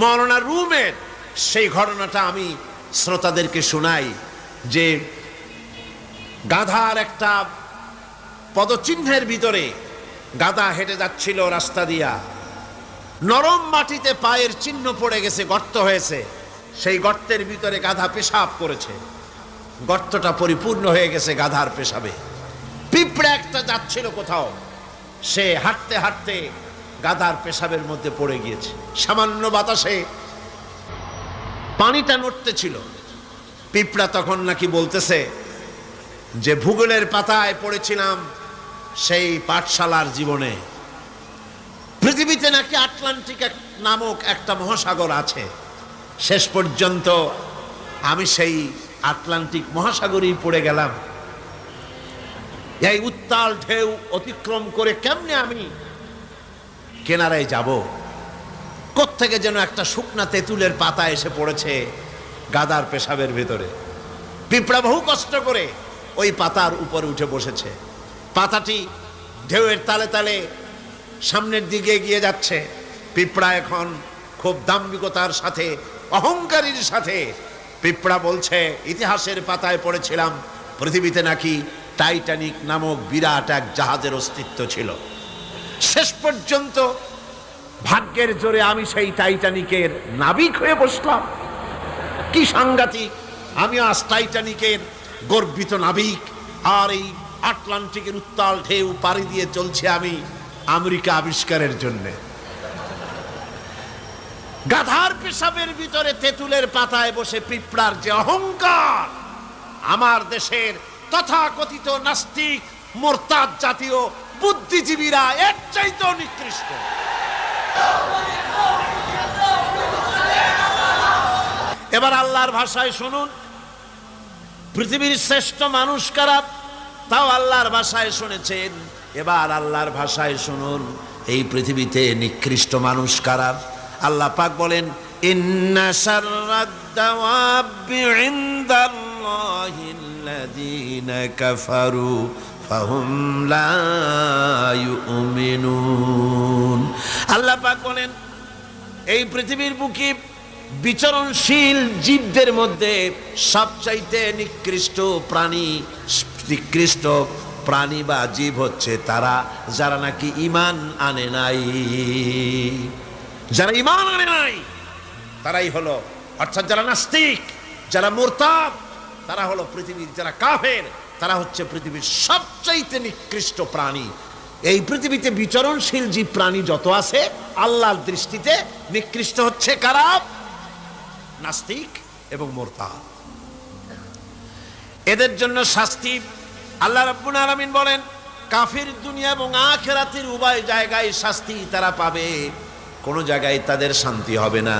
মৌলানা রুমের সেই ঘটনাটা আমি শ্রোতাদেরকে শোনাই যে গাধার একটা পদচিহ্নের ভিতরে গাধা হেঁটে যাচ্ছিল রাস্তা দিয়া। নরম মাটিতে পায়ের চিহ্ন পড়ে গেছে, গর্ত হয়েছে। সেই গর্তের ভিতরে গাধা পেশাব করেছে। গর্তটা পরিপূর্ণ হয়ে গেছে গাধার পেশাবে। পিঁপড়ে একটা যাচ্ছিল কোথাও। সে হাঁটতে হাঁটতে গাধার পেশাবের মধ্যে পড়ে গিয়েছে। সামান্য বাতাসে পানিটা নড়তে ছিল পিঁপড়া তখন নাকি বলতেছে, যে ভূগোলের পাতায় পড়েছিলাম সেই পাঠশালার জীবনে। পৃথিবীতে নাকি আটলান্টিক নামক একটা মহাসাগর আছে। শেষ পর্যন্ত আমি সেই আটলান্টিক মহাসাগরেই পড়ে গেলাম। এই উত্তাল ঢেউ অতিক্রম করে কেমনে আমি কেনারায় যাব। কোত্থেকে যেন একটা শুকনা তেঁতুলের পাতা এসে পড়েছে গাদার পেশাবের ভেতরে। পিঁপড়া বহু কষ্ট করে ওই পাতার উপরে উঠে বসেছে। পাতাটি ঢেউয়ের তালে তালে সামনের দিকে এগিয়ে যাচ্ছে। পিঁপড়া এখন খুব দাম্ভিকতার সাথে, অহংকারীর সাথে পিঁপড়া বলছে, ইতিহাসের পাতায় পড়েছিলাম, পৃথিবীতে নাকি টাইটানিক নামক বিরাট এক জাহাজের অস্তিত্ব ছিল। শেষ পর্যন্ত ভাগ্যের জোরে আমি সেই টাইটানিকের নাবিক হয়ে বসলাম। কি সাংঘাতিক, আমি আজ টাইটানিকের গর্বিত নাবিক, আর এই আটলান্টিকের উত্তাল ঢেউ পাড়ি দিয়ে চলছে আমি আমেরিকা আবিষ্কারের জন্যে। গাধার পেশাবের ভিতরে তেঁতুলের পাতায় বসে পিঁপড়ার যে অহংকার, আমার দেশের তথাকথিত নাস্তিক, মোরতাদ জাতীয় বুদ্ধিজীবীরা এর চাইতেও নিকৃষ্ট। এবার আল্লাহর ভাষায় শুনুন। পৃথিবীর শ্রেষ্ঠ মানুষ কারা? তাও আল্লাহর ভাষায় শুনেছেন। এবার আল্লাহর ভাষায় শুনুন। এই পৃথিবীতে নিকৃষ্ট মানুষ কারা? আল্লাহ পাক বলেন, ইন্না শাররাদ-দাওয়াবি ইনদাল্লাহিল্লাযীনা কাফারু। ফাহুম লা ইউমিনুন। আল্লাহ পাক বলেন, এই পৃথিবীর বুকে বিচরণশীল জীবদের মধ্যে সবচাইতে নিকৃষ্ট প্রাণী নিকৃষ্ট প্রাণী বা জীব হচ্ছে তারা, যারা নাকি ইমান আনে নাই। যারা ইমান আনে নাই, তারাই হলো, অর্থাৎ যারা নাস্তিক, যারা মোরতাব তারা হলো পৃথিবীর, যারা কাফের তারা হচ্ছে পৃথিবীর সবচাইতে নিকৃষ্ট প্রাণী এই পৃথিবীতে বিচরণশীল জীব প্রাণী যত আছে আল্লাহর দৃষ্টিতে নিকৃষ্ট হচ্ছে কারা নাস্তিক এবং মোরতাব এদের জন্য শাস্তি আল্লাহ রাব্বুল আলামিন বলেন কাফির দুনিয়া এবং আখেরাতের উভয় জায়গায় শাস্তি তারা পাবে কোনো জায়গায় তাদের শান্তি হবে না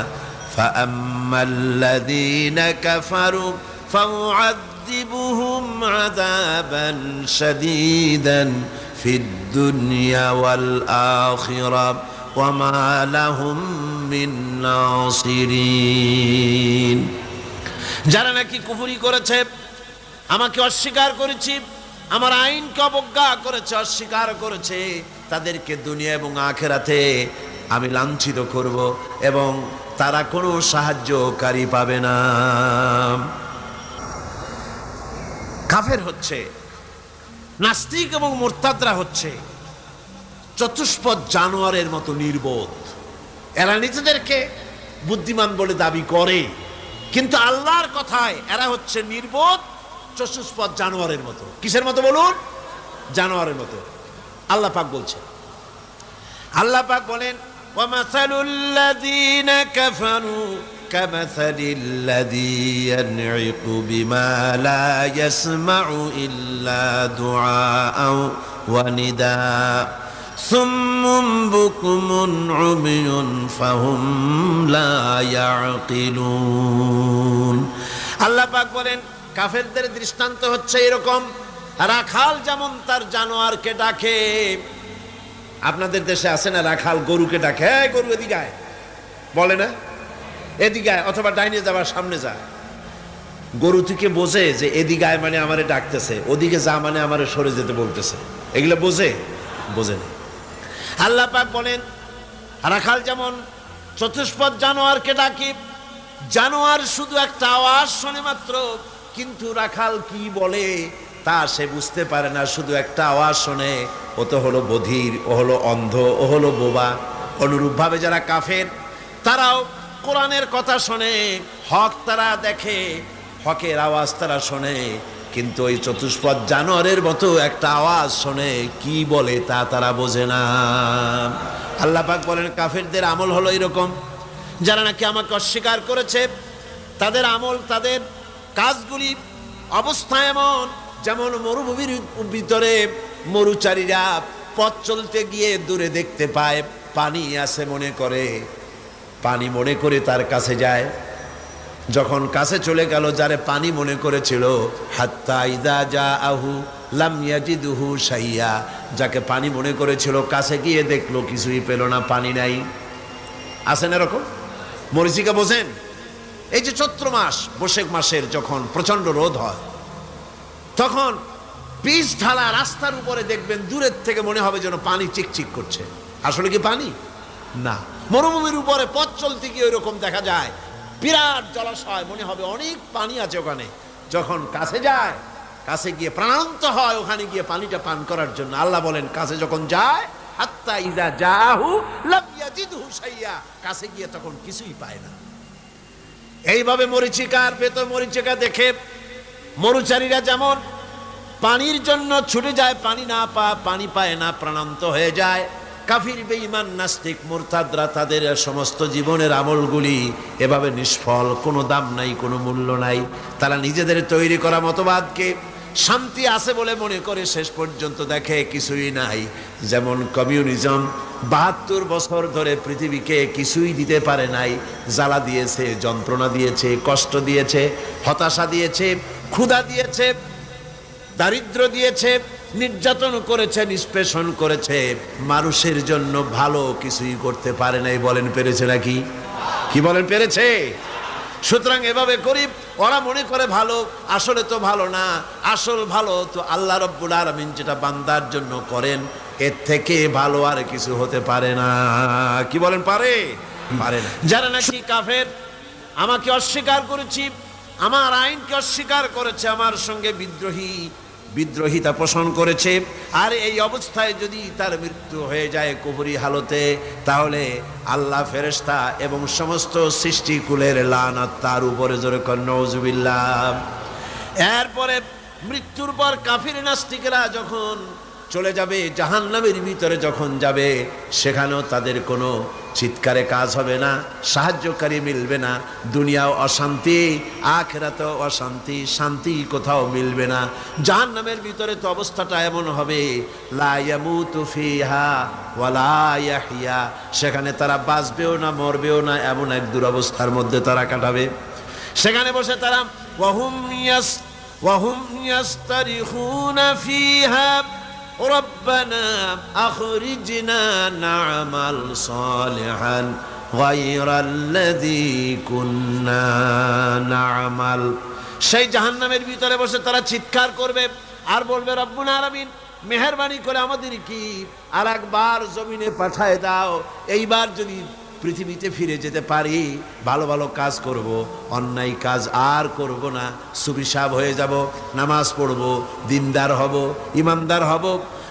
فأما الذين كفروا فأعذبهم عذابا شديدا في الدنيا والآخرة وما لهم من ناصرين যারা নাকি কুফুরি করেছে আমাকে অস্বীকার করেছি আমার আইনকে অবজ্ঞা করেছে অস্বীকার করেছে তাদেরকে দুনিয়া এবং আখেরাতে আমি লাঞ্ছিত করব এবং তারা কোনো সাহায্যকারী পাবে না কাফের হচ্ছে নাস্তিক এবং মোরতাদরা হচ্ছে চতুষ্পদ জানোয়ারের মতো নির্বোধ এরা নিজেদেরকে বুদ্ধিমান বলে দাবি করে কিন্তু আল্লাহর কথায় এরা হচ্ছে নির্বোধ চতুষ্পদ জানোয়ারের মতো কিসের মতো বলুন জানোয়ারের মতো আল্লাহ পাক বলছে আল্লাহ পাক বলেন وَمَثَلُ الَّذِينَ كَفَرُوا كَمَثَلِ الَّذِي يَنْعِقُ بِمَا لَا يَسْمَعُ إِلَّا دُعَاءً وَنِدَاءً ثُمٌّ بُكْمٌ عُمْيٌ فَهُمْ لَا يَعْقِلُونَ আল্লাহ পাক বলেন কাফেরদের দৃষ্টান্ত হচ্ছে এরকম রাখাল যেমন তার জানোয়ারকে ডাকে আপনাদের দেশে আছে না রাখাল গরুকে ডাকে হ্যাঁ গরু এদিকে আয় বলে না এদিকে অথবা ডাইনে যাবার সামনে যা। গরু থেকে বোঝে যে এদিকে আয় মানে আমারে ডাকতেছে, ওদিকে যা মানে আমারে সরে যেতে বলতেছে। এগুলো বোঝে? বোঝে না। আল্লাহ পাক বলেন, রাখাল যেমন চতুষ্পদ জানোয়ারকে ডাকি, জানোয়ার শুধু একটা আওয়াজ শোনে মাত্র, কিন্তু রাখাল কি বলে তা সে বুঝতে পারে না, শুধু একটা আওয়াজ শোনে, ও তো হলো বধির, ও হলো অন্ধ, ও হলো বোবা। অনুরূপভাবে যারা কাফের, তারাও কোরআনের কথা শোনে, হক তারা দেখে, হকের আওয়াজ তারা শোনে, কিন্তু ওই চতুষ্পদ জানোয়ারের মতো একটা আওয়াজ শোনে, কি বলে তা তারা বোঝে না। আল্লাহ পাক বলেন, কাফেরদের আমল হলো এরকম। যারা নাকি আমাকে অস্বীকার করেছে, তাদের আমল, তাদের কাজগুলি, অবস্থা এমন, যেমন মরুভূমির ভিতরে মরুচারীরা পথ চলতে গিয়ে দূরে দেখতে পায়, পানি আছে মনে করে। পানি মনে করে তার কাছে যায়। যখন কাছে চলে গেল, যারে পানি মনে করেছিল, হাত্তা ইদা যা আহু লাম ইয়াজিদুহু সাইয়া যাকে পানি মনে করেছিল, কাছে গিয়ে দেখল, কিছুই পেল না, পানি নাই। আছেন এরকম? মরিচিকা বোঝেন? এই যে চৈত্র মাস, বৈশাখ মাসের যখন প্রচণ্ড রোদ হয়, তখন পিচ ঢালা রাস্তার উপরে দেখবেন, দূরের থেকে মনে হবে যেন পানি চিকচিক করছে। আসলে কি পানি? না। মরুভূমির উপরে পথ চলতে গিয়ে ওইরকম দেখা যায়। বিরাট জলাশয়, মনে হবে অনেক পানি আছে ওখানে। যখন কাছে যায়, কাছে গিয়ে প্রাণান্ত হয়, ওখানে গিয়ে পানিটা পান করার জন্য। আল্লাহ বলেন, কাছে যখন যায়, হাত্তা ইদা যাহু লাম ইয়াজিদহু শাইয়া। কাছে গিয়ে তখন কিছুই পায় না। এইভাবে মরিচিকার ভেতর মরিচিকা দেখে মরুচারীরা যেমন পানির জন্য ছুটে যায়, পানি না পা পানি পায় না, প্রাণান্ত হয়ে যায়। কাফির, বেঈমান, নাস্তিক, মোরতাদরা তাদের সমস্ত জীবনের আমলগুলি এভাবে নিষ্ফল, কোনো দাম নাই, কোনো মূল্য নাই। তারা নিজেদের তৈরি করা মতবাদকে শান্তি আছে বলে মনে করে শেষ পর্যন্ত দেখে কিছুই নাই। যেমন কমিউনিজম বাহাত্তর বছর ধরে পৃথিবীকে কিছুই দিতে পারে নাই। জ্বালা দিয়েছে, যন্ত্রণা দিয়েছে, কষ্ট দিয়েছে, হতাশা দিয়েছে, ক্ষুধা দিয়েছে, দারিদ্র দিয়েছে নির্যাতন করেছে নিষ্পেষণ করেছে মানুষের জন্য ভালো কিছুই করতে পারে নাই বলেন পেরেছে নাকি? কি বলেন পেরেছে? সুতরাং এভাবে গরিব, ওরা মনে করে ভালো, আসলে তো ভালো না, আসল ভালো তো আল্লাহ রব্বুল আলমিন যেটা বান্দার জন্য করেন, এর থেকে ভালো আর কিছু হতে পারে না। কি বলেন পারে? পারে না। যারা নাকি কাফের, আমাকে অস্বীকার করেছি, আমার আইনকে অস্বীকার করেছে, আমার সঙ্গে বিদ্রোহী বিদ্রোহিতা পোষণ করেছে। আর এই অবস্থায় যদি তার মৃত্যু হয়ে যায় কুহুরি হালতে, তাহলে আল্লাহ ফেরেস্তা এবং সমস্ত সৃষ্টিকুলের লানাত তার উপরে জোরে কন্নজুবিল্লাহ এরপরে মৃত্যুর পর কাফির নাস্তিকেরা যখন চলে যাবে, জাহান্নামের ভিতরে যখন যাবে, সেখানেও তাদের কোনো চিৎকারে কাজ হবে না, সাহায্যকারী মিলবে না, দুনিয়াও অশান্তি, আখেরাতেও অশান্তি, শান্তি কোথাও মিলবে না। জাহান্নামের ভিতরে তো অবস্থাটা এমন হবে, লা ইয়ামুতু ফিহা ওয়ালা সেখানে তারা বাঁচবেও না, মরবেও না, এমন এক দুরবস্থার মধ্যে তারা কাটাবে। সেখানে বসে তারা ওয়াহুম ওয়াহুম ইয়াস্তারিখুনা ফিহা। ربنا أخرجنا نعمل صالحا غير الذي كنا نعمل সেই জাহান্নামের ভিতরে বসে তারা চিৎকার করবে আর বলবে রব্বুল আলামিন মেহরবানি করে আমাদের কি আর একবার জমিনে পাঠায় দাও এইবার যদি পৃথিবীতে ফিরে যেতে পারি ভালো ভালো কাজ করব অন্যায় কাজ আর করব না সুবিসাব হয়ে যাব নামাজ পড়ব দিনদার হব ইমানদার হব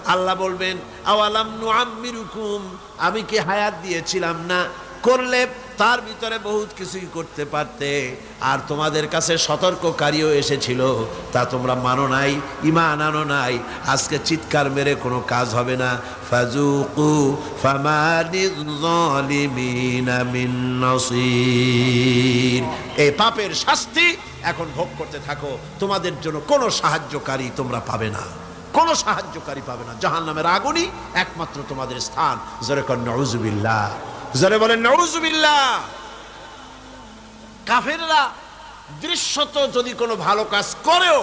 আল্লাহ বলবেন, আওয়ালাম নুআম্মিরুকুম? আমি কি হায়াত দিয়েছিলাম না? করলে তার ভিতরে বহুত কিছুই করতে পারতে। আর তোমাদের কাছে সতর্ককারীও এসেছিল। তা তোমরা মানো নাই ইমান আনো নাই। আজকে চিৎকার মেরে কোনো কাজ হবে না। ফাজুকু এই পাপের শাস্তি এখন ভোগ করতে থাকো। তোমাদের জন্য কোনো সাহায্যকারী তোমরা পাবে না। কোনো সাহায্যকারী পাবে না। জাহান্নামের আগুনই একমাত্র তোমাদের স্থান। জোরে কর নউজুবিল্লাহ জোরে বলেন নউজুবিল্লাহ কাফেররা দৃশ্যত যদি কোনো ভালো কাজ করেও,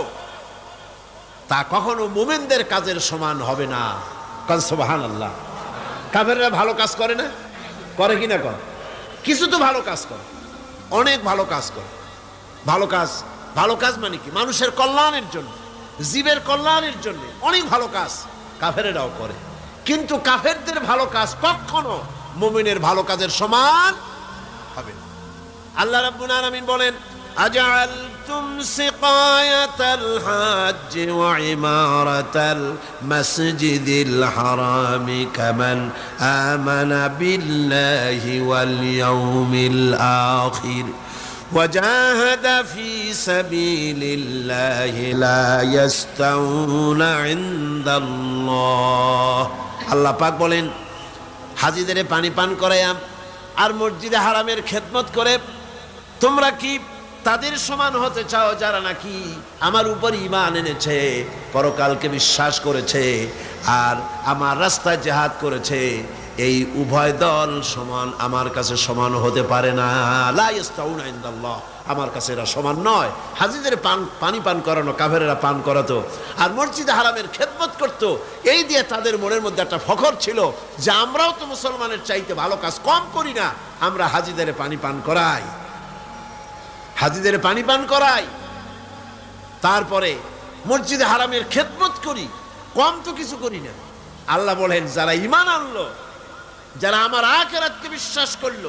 তা কখনো মোমেনদের কাজের সমান হবে না। কাজ সোবাহান আল্লাহ কাফেররা ভালো কাজ করে না? করে কি না করে? কিছু তো ভালো কাজ করে। অনেক ভালো কাজ করে। ভালো কাজ ভালো কাজ মানে কি? মানুষের কল্যাণের জন্য। জীবের কল্যাণের জন্য। অনেক ভালো কাজ কাফেরেরাও করে। কিন্তু কাফেরদের ভালো কাজ কখনো মুমিনের ভালো কাজের সমান হবে আল্লাহ রাব্বুল আলামিন বলেন, আজআলতুম সিকায়াতাল হাজ্জ ওয়া ইমারাতাল মাসজিদিল হারাম কামান আমানা বিল্লাহি ওয়াল ইয়াউমিল আখির। وجاهد في سبيل الله لا يستوون عند الله আল্লাহ পাক বলেন হাজিদের পানি পান করাইয়াম আর মসজিদে হারামের খেদমত করে তোমরা কি তাদের সমান হতে চাও যারা নাকি আমার উপর ইমান এনেছে, পরকালকে বিশ্বাস করেছে আর আমার রাস্তায় জেহাদ করেছে, এই উভয় দল সমান, আমার কাছে সমান হতে পারে না লা ইয়াস্তাউনা ইনদাল্লাহ। আমার কাছে এরা সমান নয় হাজিদের পান, পানি পান করানো, কাফেরেরা পান করাতো আর মসজিদে হারামের খেদমত করতো, এই দিয়ে তাদের মনের মধ্যে একটা ফখর ছিল যে আমরাও তো মুসলমানের চাইতে ভালো কাজ কম করি না, আমরা হাজিদের পানি পান করাই হাজিদের পানি পান করাই। তারপরে মসজিদে হারামের খেদমত করি, কম তো কিছু করি না। আল্লাহ বলেন, যারা ইমান আনলো, যারা আমার আখেরাতকে বিশ্বাস করল,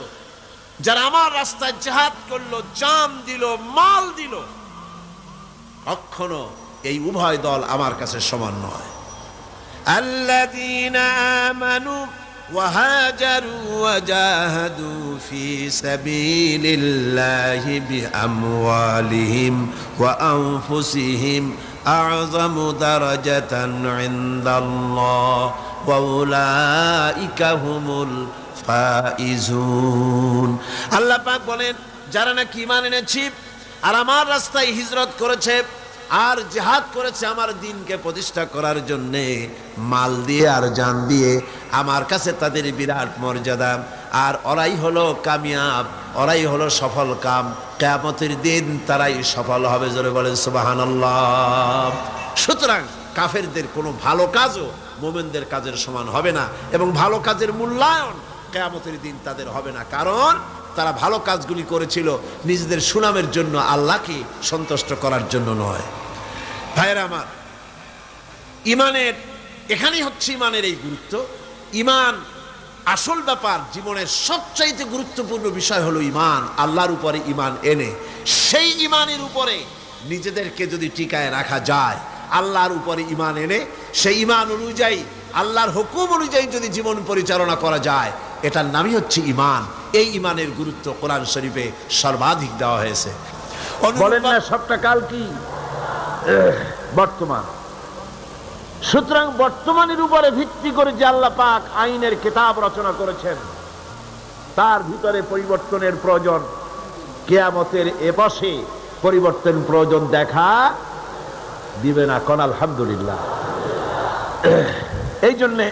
যারা আমার রাস্তায় জাহাদ করল জাম দিল, মাল দিল, কখনো এই উভয় দল আমার কাছে সমান নয়। আল্লাহ وهاجروا وجاهدوا في سبيل الله بأموالهم وأنفسهم أعظم درجة عند الله وأولئك هم الفائزون আল্লাহ পাক বলেন যারা নাকি ইমান এনেছি আর আমার রাস্তায় হিজরত করেছে আর জেহাদ করেছে আমার দিনকে প্রতিষ্ঠা করার জন্যে। মাল দিয়ে আর জান দিয়ে আমার কাছে তাদের বিরাট মর্যাদা। আর ওরাই হলো কামিয়াব, ওরাই হলো সফল কাম। কেয়ামতের দিন তারাই সফল হবে, জোরে বলেন সুবাহান সুতরাং কাফেরদের কোনো ভালো কাজও মোমেনদের কাজের সমান হবে না এবং ভালো কাজের মূল্যায়ন কেয়ামতের দিন তাদের হবে না। কারণ তারা ভালো কাজগুলি করেছিল নিজেদের সুনামের জন্য আল্লাহকে সন্তুষ্ট করার জন্য নয়। ভাইয়েরা আমার, ইমানের, এখানেই হচ্ছে ইমানের এই গুরুত্ব। ইমান আসল ব্যাপার, জীবনের সবচাইতে গুরুত্বপূর্ণ বিষয় হলো ইমান, আল্লাহর উপরে ইমান এনে। সেই ইমানের উপরে নিজেদেরকে যদি টিকায় রাখা যায়, আল্লাহর উপরে ইমান এনে, সেই ইমান অনুযায়ী, আল্লাহর হুকুম অনুযায়ী যদি জীবন পরিচালনা করা যায় এটার নামই হচ্ছে ইমান এই ইমানের গুরুত্ব কোরআন শরীফে সর্বাধিক দেওয়া হয়েছে। বলেন না, সবটা কাল কি? বর্তমান। সুতরাং বর্তমানের উপরে ভিত্তি করে যে আল্লাহ পাক আইনের কিতাব রচনা করেছেন, তার ভিতরে পরিবর্তনের প্রয়োজন। কেয়ামতের এপাশে পরিবর্তন প্রয়োজন দেখা দিবে না কন, আলহামদুলিল্লাহ। এই জন্যে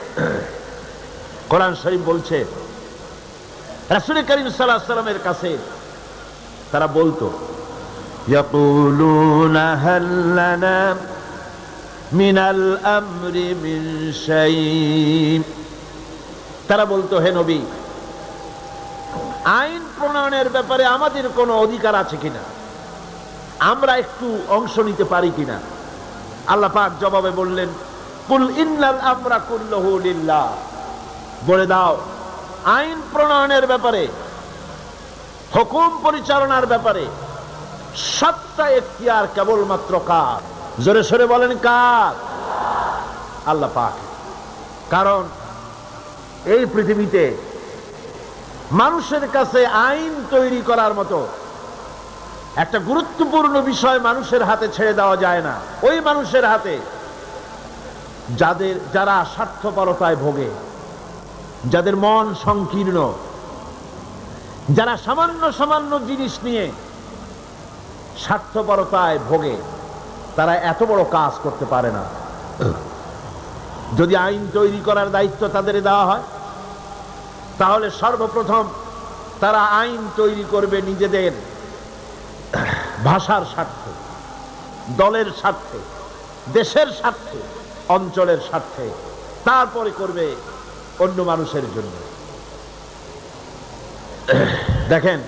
কোরআন শরীফ বলছে রাসুল করিম সাল্লাহ সাল্লামের কাছে তারা বলতো يقولون هل لنا من الأمر من شيء তারা বলতো হে নবী আইন প্রণয়নের ব্যাপারে আমাদের কোনো অধিকার আছে কিনা আমরা একটু অংশ নিতে পারি কিনা আল্লাহ পাক জবাবে বললেন কুল ইন্নাল আমরা কুল্লহু লিল্লাহ বলে দাও আইন প্রণয়নের ব্যাপারে, হুকুম পরিচালনার ব্যাপারে, সবটা এখতিয়ার কেবলমাত্র কার? জোরে সরে বলেন কার? আল্লাহ পাক। কারণ এই পৃথিবীতে মানুষের কাছে আইন তৈরি করার মতো একটা গুরুত্বপূর্ণ বিষয় মানুষের হাতে ছেড়ে দেওয়া যায় না। ওই মানুষের হাতে যাদের, যারা স্বার্থপরতায় ভোগে যাদের মন সংকীর্ণ, যারা সামান্য সামান্য জিনিস নিয়ে স্বার্থপরতায় ভোগে, তারা এত বড় কাজ করতে পারে না। যদি আইন তৈরি করার দায়িত্ব তাদের দেওয়া হয়, তাহলে সর্বপ্রথম তারা আইন তৈরি করবে নিজেদের ভাষার স্বার্থে, দলের স্বার্থে, দেশের স্বার্থে, অঞ্চলের স্বার্থে। তারপরে করবে অন্য মানুষের জন্য। দেখেন,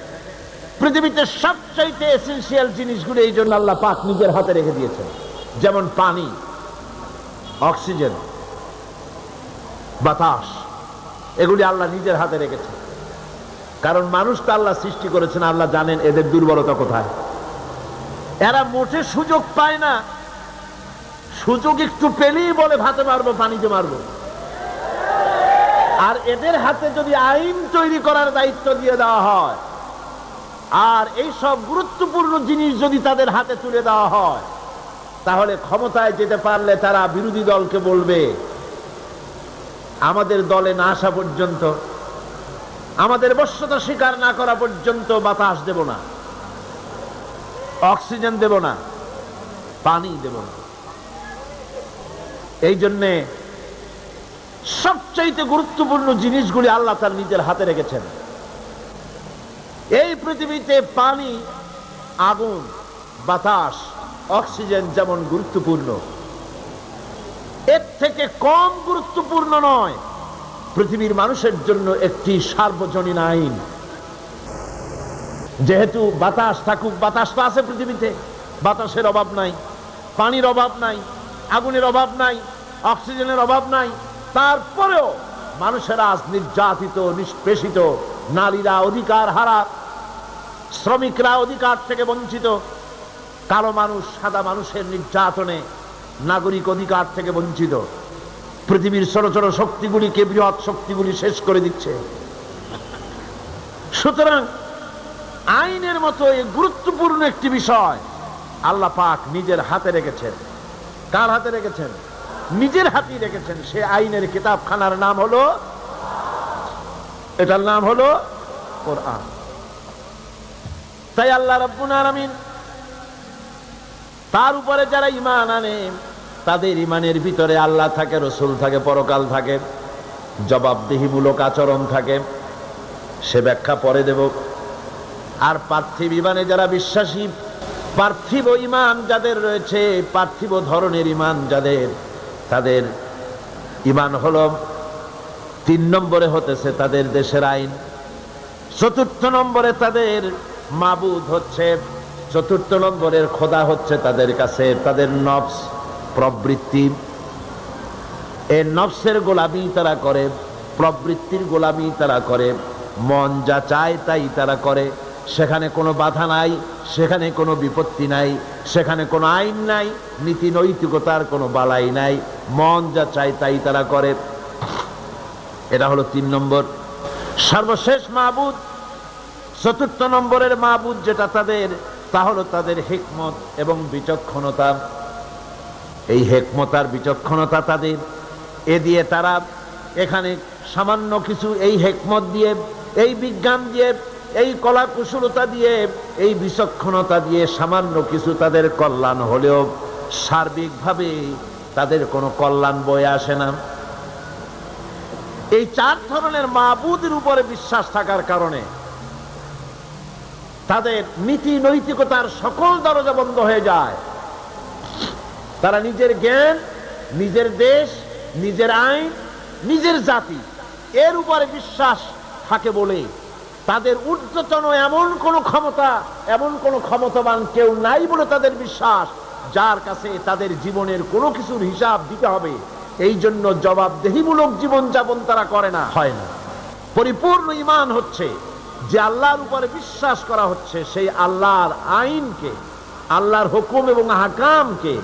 পৃথিবীতে সবচাইতে এসেন্সিয়াল জিনিসগুলো এই জন্য আল্লাহ পাক নিজের হাতে রেখে দিয়েছেন। যেমন পানি, অক্সিজেন, বাতাস, এগুলি আল্লাহ নিজের হাতে রেখেছেন। কারণ মানুষ তো আল্লাহ সৃষ্টি করেছেন, আল্লাহ জানেন এদের দুর্বলতা কোথায়। এরা মোটে সুযোগ পায় না, সুযোগ একটু পেলেই বলে, ভাতে মারবো, পানিতে মারবো। আর এদের হাতে যদি আইন তৈরি করার দায়িত্ব দিয়ে দেওয়া হয়, আর এই সব গুরুত্বপূর্ণ জিনিস যদি তাদের হাতে তুলে দেওয়া হয়, তাহলে ক্ষমতায় যেতে পারলে তারা বিরোধী দলকে বলবে, আমাদের দলে না আসা পর্যন্ত, আমাদের বশ্যতা স্বীকার না করা পর্যন্ত বাতাস দেব না, অক্সিজেন দেব না, পানি দেব না। এই জন্যে সবচাইতে গুরুত্বপূর্ণ জিনিসগুলি আল্লাহ তার নিজের হাতে রেখেছেন। এই পৃথিবীতে পানি, আগুন, বাতাস, অক্সিজেন যেমন গুরুত্বপূর্ণ, এর থেকে কম গুরুত্বপূর্ণ নয়, পৃথিবীর মানুষের জন্য একটি সার্বজনীন আইন। যেহেতু বাতাস থাকুক, বাতাস তো আছে পৃথিবীতে, বাতাসের অভাব নাই, পানির অভাব নাই, আগুনের অভাব নাই, অক্সিজেনের অভাব নাই তারপরেও মানুষেরা আজ নির্যাতিত, নিষ্পেষিত, নারীরা অধিকার হারা, শ্রমিকরা অধিকার থেকে বঞ্চিত, কালো মানুষ, সাদা মানুষের নির্যাতনে নাগরিক অধিকার থেকে বঞ্চিত। পৃথিবীর ছোট ছোট শক্তিগুলিকে বৃহৎ শক্তিগুলি শেষ করে দিচ্ছে। সুতরাং আইনের মতো এই গুরুত্বপূর্ণ একটি বিষয় আল্লাহ পাক নিজের হাতে রেখেছেন। কার হাতে রেখেছেন? নিজের হাতেই রেখেছেন সে আইনের কিতাবখানার নাম হলো, এটার নাম হলো কোরআন। তাই আল্লাহ রব্বুল আলামিন তার উপরে যারা ইমান আনে, তাদের ইমানের ভিতরে আল্লাহ থাকে, রসুল থাকে, পরকাল থাকে, জবাবদিহিমূলক আচরণ থাকে। সে ব্যাখ্যা পরে দেব। আর পার্থিব ইমানে যারা বিশ্বাসী, পার্থিব ইমান যাদের রয়েছে, পার্থিব ধরনের ইমান যাদের তাদের ইমান হল, তিন নম্বরে হতেছে তাদের দেশের আইন, চতুর্থ নম্বরে তাদের মাবুদ হচ্ছে, চতুর্থ নম্বরের খোদা হচ্ছে তাদের কাছে, তাদের নফস প্রবৃত্তি। এই নফসের গোলামি তারা করে, প্রবৃত্তির গোলামি তারা করে, মন যা চায় তাই তারা করে, সেখানে কোনো বাধা নাই। সেখানে কোনো বিপত্তি নাই, সেখানে কোনো আইন নাই, নীতি নৈতিকতার কোনো বালাই নাই, মন যা চায় তাই তারা করে। এটা হলো তিন নম্বর। সর্বশেষ মাহবুদ চতুর্থ নম্বরের মাহবুদ যেটা তাদের, তা হলো তাদের হেকমত এবং বিচক্ষণতা। এই হেকমতার বিচক্ষণতা তাদের। এ দিয়ে তারা এখানে সামান্য কিছু এই হেকমত দিয়ে, এই বিজ্ঞান দিয়ে এই কলা কুশলতা দিয়ে, এই বিচক্ষণতা দিয়ে সামান্য কিছু তাদের কল্যাণ হলেও সার্বিকভাবে তাদের কোনো কল্যাণ বয়ে আসে না। এই চার ধরনের মাহবুদের উপরে বিশ্বাস থাকার কারণে তাদের নীতি নৈতিকতার সকল দরজা বন্ধ হয়ে যায়। তারা নিজের জ্ঞান, নিজের দেশ, নিজের আইন, নিজের জাতি, এর উপরে বিশ্বাস থাকে বলে তাদের ঊর্ধ্বতন এমন কোনো ক্ষমতা এমন কোনো ক্ষমতাবান কেউ নাই বলে তাদের বিশ্বাস যার কাছে তাদের জীবনের কোনো কিছুর হিসাব দিতে হবে। এই জন্য জবাবদেহিমূলক জীবনযাপন তারা করে না। হয় না। পরিপূর্ণ ইমান হচ্ছে যে আল্লাহর উপরে বিশ্বাস করা হচ্ছে সেই আল্লাহর আইনকে আল্লাহর হুকুম এবং হাকামকে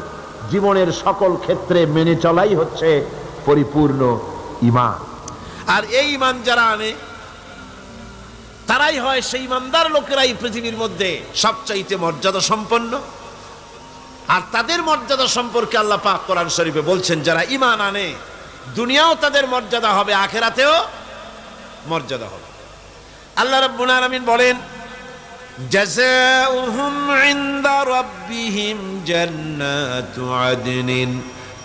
জীবনের সকল ক্ষেত্রে মেনে চলাই হচ্ছে পরিপূর্ণ ইমান আর এই ইমান যারা আনে তারাই হয় সেই ইমানদার লোকেরাই পৃথিবীর মধ্যে সবচাইতে মর্যাদা সম্পন্ন। আর তাদের মর্যাদা সম্পর্কে আল্লাহ পাক কোরআন শরীফে বলছেন, যারা ইমান আনে, দুনিয়াও তাদের মর্যাদা হবে, আখেরাতেও মর্যাদা হবে। আল্লাহ রাব্বুল আলামিন বলেন, জাযাউহুম ইনদা রাব্বিহিম জান্নাতু আদনিন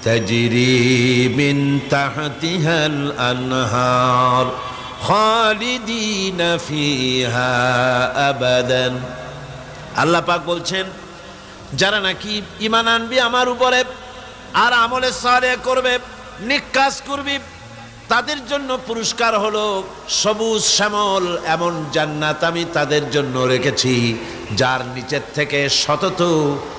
তাজরি মিন তাহতিহাল আনহার। খালিদিনা ফিহা আবাদান। আল্লাহ পাক বলছেন, যারা নাকি ইমান আনবি, আমার উপরে আর আমলে সারে করবে নিকাশ করবি, তাদের জন্য পুরস্কার হলো সবুজ শ্যামল, এমন জান্নাত আমি তাদের জন্য রেখেছি, যার নিচের থেকে শতত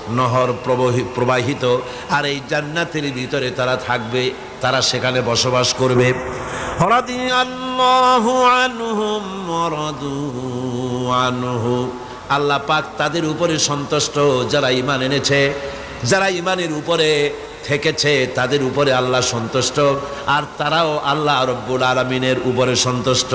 নহর প্রবহি- প্রবাহিত, আর এই জান্নাতের ভিতরে তারা থাকবে, তারা সেখানে বসবাস করবে। رضي الله عنهم ورضوا عنه আল্লাহ পাক তাদের উপরে সন্তুষ্ট যারা ইমান এনেছে যারা ইমানের উপরে থেকেছে তাদের উপরে আল্লাহ সন্তুষ্ট আর তারাও আল্লাহ রব্বুল আলমিনের উপরে সন্তুষ্ট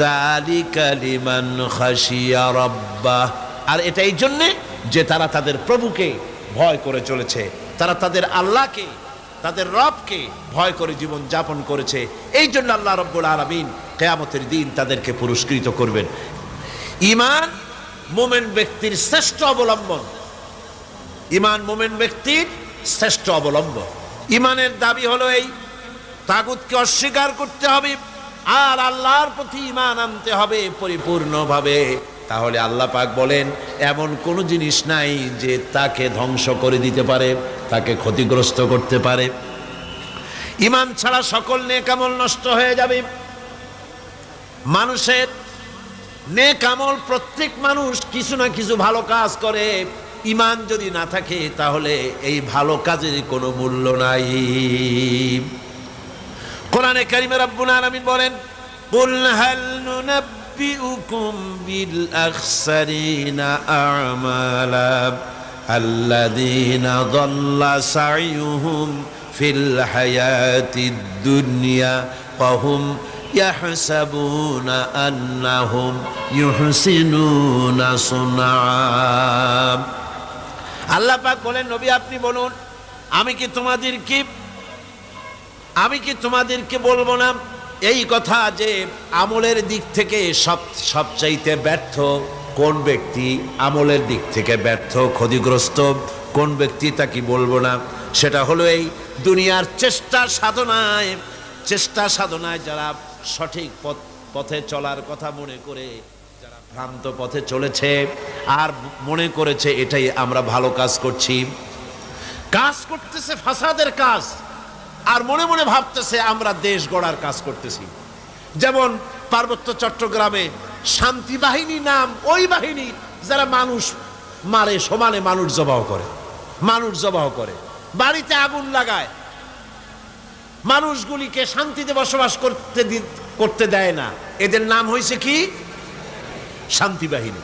জালিকা লিমান খাশিয়া রব্বাহ আর এটা এই জন্যে যে তারা তাদের প্রভুকে ভয় করে চলেছে তারা তাদের আল্লাহকে তাদের রবকে ভয় করে জীবন যাপন করেছে। এই জন্য আল্লাহ রব্বুল আলমিন কেয়ামতের দিন তাদেরকে পুরস্কৃত করবেন। ইমান মোমেন ব্যক্তির শ্রেষ্ঠ অবলম্বন। ইমান মোমেন ব্যক্তির শ্রেষ্ঠ অবলম্বন। ইমানের দাবি হলো এই, তাগুতকে অস্বীকার করতে হবে, আর আল্লাহর প্রতি ইমান আনতে হবে পরিপূর্ণভাবে। তাহলে আল্লাহ পাক বলেন, এমন কোনো জিনিস নাই যে তাকে ধ্বংস করে দিতে পারে, তাকে ক্ষতিগ্রস্ত করতে পারে। ইমান ছাড়া সকল নেকামল নষ্ট হয়ে যাবে। মানুষের নেকামল প্রত্যেক মানুষ কিছু না কিছু ভালো কাজ করে। ইমান যদি না থাকে, তাহলে এই ভালো কাজের কোনো মূল্য নাই। কোরআনে কারিমে রব্বুল আলামিন বলেন বিল আখসারিনা আমালা আল্লাযীনা ضل ফিল হায়াতিদ দুনিয়া ওয়া হুম ইয়াহসাবুনা আন্নাহুম ইউহসিনুনা সুনআ আল্লাহ পাক বলেন, নবী আপনি বলুন, আমি কি তোমাদেরকে আমি কি তোমাদেরকে বলব না? এই কথা যে আমলের দিক থেকে সব, সবচাইতে ব্যর্থ, কোন ব্যক্তি আমলের দিক থেকে ব্যর্থ, ক্ষতিগ্রস্ত, কোন ব্যক্তি তা কি বলব না, সেটা হলো এই দুনিয়ার চেষ্টা সাধনায় চেষ্টা সাধনায় যারা সঠিক পথ, পথে চলার কথা মনে করে, যারা ভ্রান্ত পথে চলেছে, আর মনে করেছে এটাই আমরা ভালো কাজ করছি। কাজ করতেছে ফাসাদের কাজ। আর মনে মনে ভাবতেছে, আমরা দেশ গড়ার কাজ করতেছি। যেমন পার্বত্য চট্টগ্রামে শান্তি বাহিনী নাম ওই বাহিনী যারা মানুষ মারে, সমানে মানুষ জবাহ করে, মানুষ জবাহ করে। বাড়িতে আগুন লাগায়। মানুষগুলিকে শান্তিতে বসবাস করতে করতে দেয় না। এদের নাম হয়েছে কি? শান্তি বাহিনী।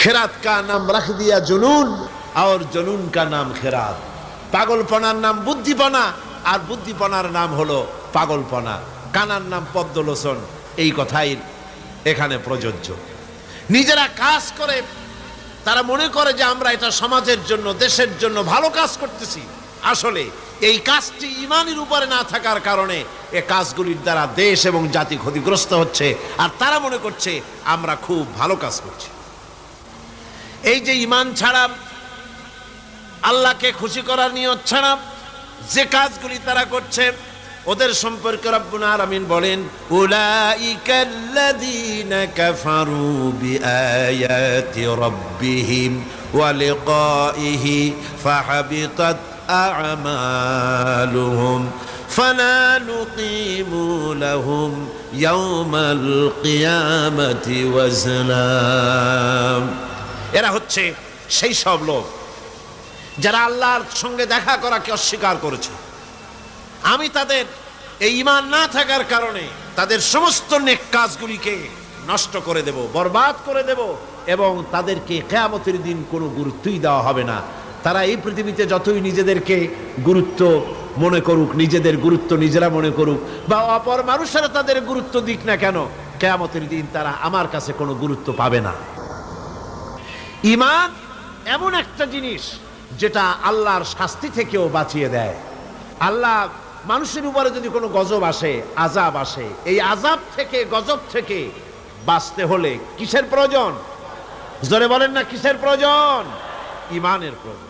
খেরাত কা নাম রাখ দিয়া জুনুন, আর জুনুন কা নাম খেরাত। পাগলপনার নাম বুদ্ধিপনা, আর বুদ্ধিপনার নাম হলো পাগলপনা। কানার নাম পদ্মলোচন, এই কথাই এখানে প্রযোজ্য। নিজেরা কাজ করে, তারা মনে করে যে আমরা এটা সমাজের জন্য, দেশের জন্য ভালো কাজ করতেছি। আসলে এই কাজটি ইমানের উপরে না থাকার কারণে এ কাজগুলির দ্বারা দেশ এবং জাতি ক্ষতিগ্রস্ত হচ্ছে, আর তারা মনে করছে, আমরা খুব ভালো কাজ করছি। এই যে ইমান ছাড়া আল্লাহকে খুশি করার নিয়ত ছাড়া যে কাজগুলি তারা করছে, ওদের সম্পর্কে রব্বুল আলামিন বলেন, উলাইকাল্লাযীনা কাফারু বিআয়াতি রাব্বিহিম ওয়া লিকাইহি ফাহাবিতাত আ'মালুহুম ফালা নুকিমু লাহুম ইয়াউমাল কিয়ামাতি ওয়াজনা এরা হচ্ছে সেই সব লোক যারা আল্লাহর সঙ্গে দেখা করাকে অস্বীকার করেছে। আমি তাদের এই ইমান না থাকার কারণে তাদের সমস্ত নেক কাজগুলিকে নষ্ট করে দেব, বরবাদ করে দেব এবং তাদেরকে কেয়ামতের দিন কোনো গুরুত্বই দেওয়া হবে না। তারা এই পৃথিবীতে যতই নিজেদেরকে গুরুত্ব মনে করুক, নিজেদের গুরুত্ব নিজেরা মনে করুক বা অপর মানুষেরা তাদের গুরুত্ব দিক না কেন, কেয়ামতের দিন তারা আমার কাছে কোনো গুরুত্ব পাবে না। ইমান এমন একটা জিনিস যেটা আল্লাহর শাস্তি থেকেও বাঁচিয়ে দেয়। আল্লাহ মানুষের উপরে যদি কোনো গজব আসে আজাব আসে, এই আজাব থেকে, গজব থেকে বাঁচতে হলে কিসের প্রয়োজন? জোরে বলেন না, কিসের প্রয়োজন? ইমানের প্রয়োজন।